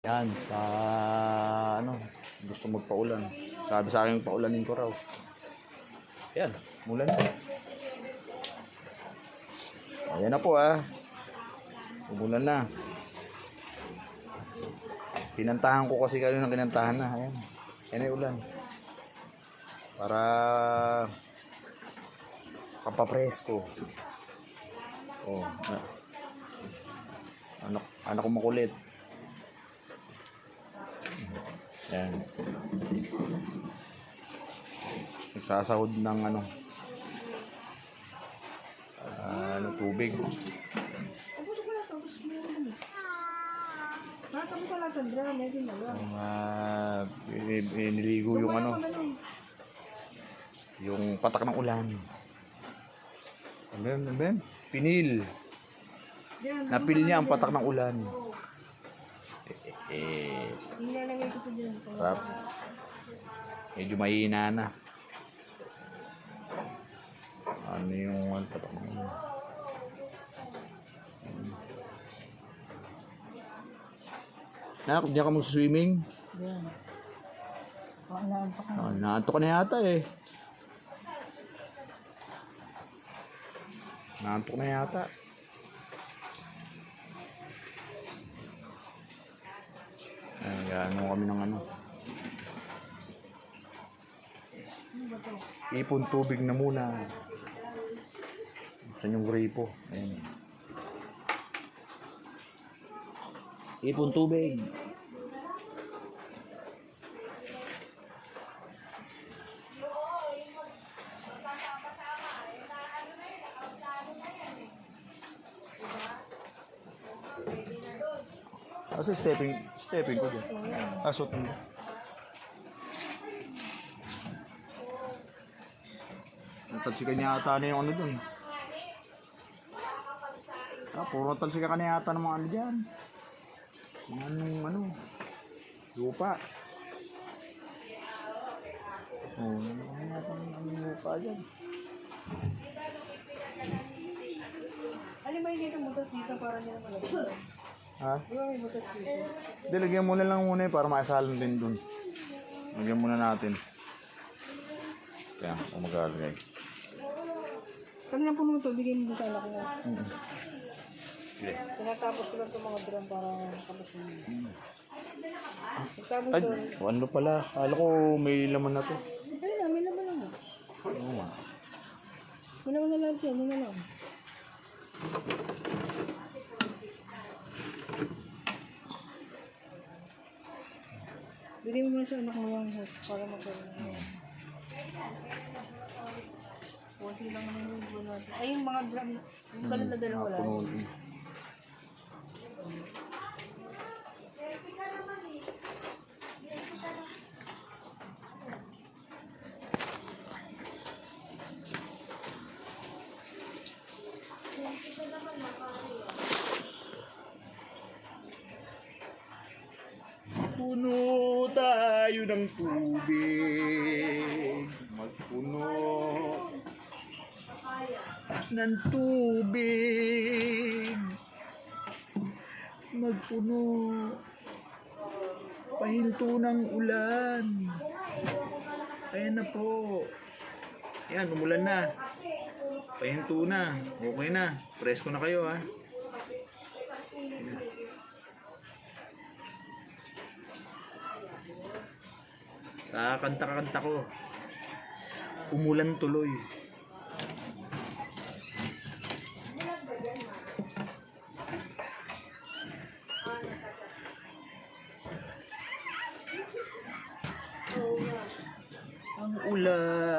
Yan, sa ano, gusto magpaulan. Sabi sa akin, paulanin ko raw. Yan, mulan na. Ayan na po ah. Umulan na. Pinantahan ko kasi kayo ng kinantahan na. Ayan. Ayan ay ulan. Para kapapresko. Oh, na- anak, anak ko makulit. Yan. Nagsasahod ng ano. ah, ano, tubig. Yung, ini- iniligo yung ano, yung patak ng ulan. Ano yun? Ano? Pinil. Napil niya ang patak ng ulan. Eh. Sarap. Medyo mahina na. Ano yung ano, ulan? Nak, diyan ka mag-swimming? Diyan. Baka naantok na yata eh. Naantok na yata. Ayan, ano kami ng ano. Ipon tubig na muna. Saan yung gripo? Ayan. Ipon tubig. Kasi stepping, stepping ko dyan. Ah, suot mo. Natalsikan niya ata na yung ano dun. Ah, puro natalsikan ka na yata ng mga ano dyan. Anong ano, lupa. Oh, ano yata ng lupa dyan. Alin ba yung dito mutas dito para nila malagyan? Ha? Dito? Hindi, lagyan muna lang muna eh, para maisalan din dun. Lagyan muna natin. Kaya, kung mag-alagay. Pag napuno ito, bigay mo sa anak ko. Mm. Sige. Tinatapos ko lang itong mga drum para tapos mo. Pagtapos Ay, ano pala? Kala ko may laman na to. na, may laman lang. Oo nga. Muna mo na lang siya, muna lang. Bigay mo sa anak mo yung host para magkaroon. Kunti lang naman yung buwan natin. Ay, yung mga drum, yung kalat na dalawa wala. Puno din. Puno tayo ng tubig. Magpuno ng tubig. Magpuno. Pahinto ng ulan. Ayan na po. Yan, umulan na. Pahinto na. Okay na. Presko na kayo ha. Sa kanta-kanta ko. Umulan tuloy. Ang ulan.